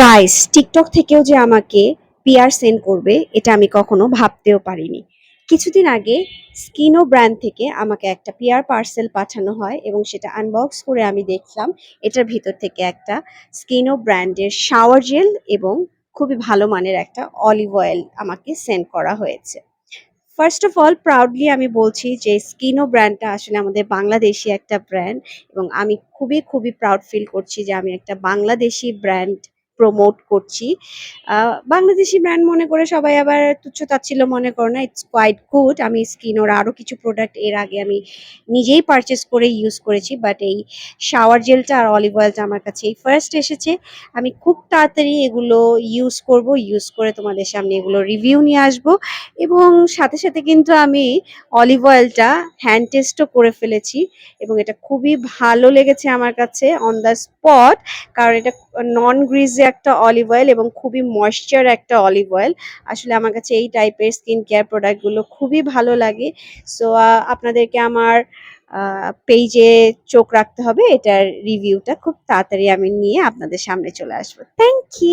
Guys TikTok থেকেও যে আমাকে পিআর সেন্ড করবে, এটা আমি কখনো ভাবতেও পারিনি। কিছুদিন আগে স্কিনো ব্র্যান্ড থেকে আমাকে একটা পিআর পার্সেল পাঠানো হয় এবং সেটা আনবক্স করে আমি দেখলাম। এটার ভিতর থেকে একটা স্কিনো ব্র্যান্ডের শাওয়ার জেল এবং খুবই ভালো মানের একটা অলিভ অয়েল আমাকে সেন্ড করা হয়েছে। ফার্স্ট অফ অল প্রাউডলি আমি বলছি যে স্কিনো ব্র্যান্ডটা আসলে আমাদের বাংলাদেশি একটা ব্র্যান্ড এবং আমি খুবই খুবই প্রাউড ফিল করছি যে আমি একটা বাংলাদেশি ব্র্যান্ড প্রমোট করছি। বাংলাদেশি ব্র্যান্ড মনে করে সবাই আবার তুচ্ছ তাচ্ছিল্য মনে করে না ইটস কোয়াইট গুড আমি স্কিন ওর আরও কিছু প্রোডাক্টের আগে আমি নিজেই পারচেস করে ইউজ করেছি বাট এই শাওয়ার জেলটা আর অলিভ অয়েলটা আমার কাছে এই ফার্স্ট এসেছে। আমি খুব তাড়াতাড়ি এগুলো ইউজ করব ইউজ করে তোমাদের সামনে এগুলো রিভিউ নিয়ে আসব। এবং সাথে সাথে কিন্তু আমি অলিভ অয়েলটা হ্যান্ড টেস্টও করে ফেলেছি এবং এটা খুবই ভালো লেগেছে আমার কাছে অন দ্য স্পট কারণ এটা নন গ্রিজে একটা অলিভ অয়েল এবং খুবই ময়েশ্চার একটা অলিভ অয়েল আসলে আমার কাছে এই টাইপের স্কিন কেয়ার প্রোডাক্টগুলো খুবই ভালো লাগে। সো আপনাদেরকে আমার পেজে চোখ রাখতে হবে। এটার রিভিউটা খুব তাড়াতাড়ি আমি নিয়ে আপনাদের সামনে চলে আসব। Thank you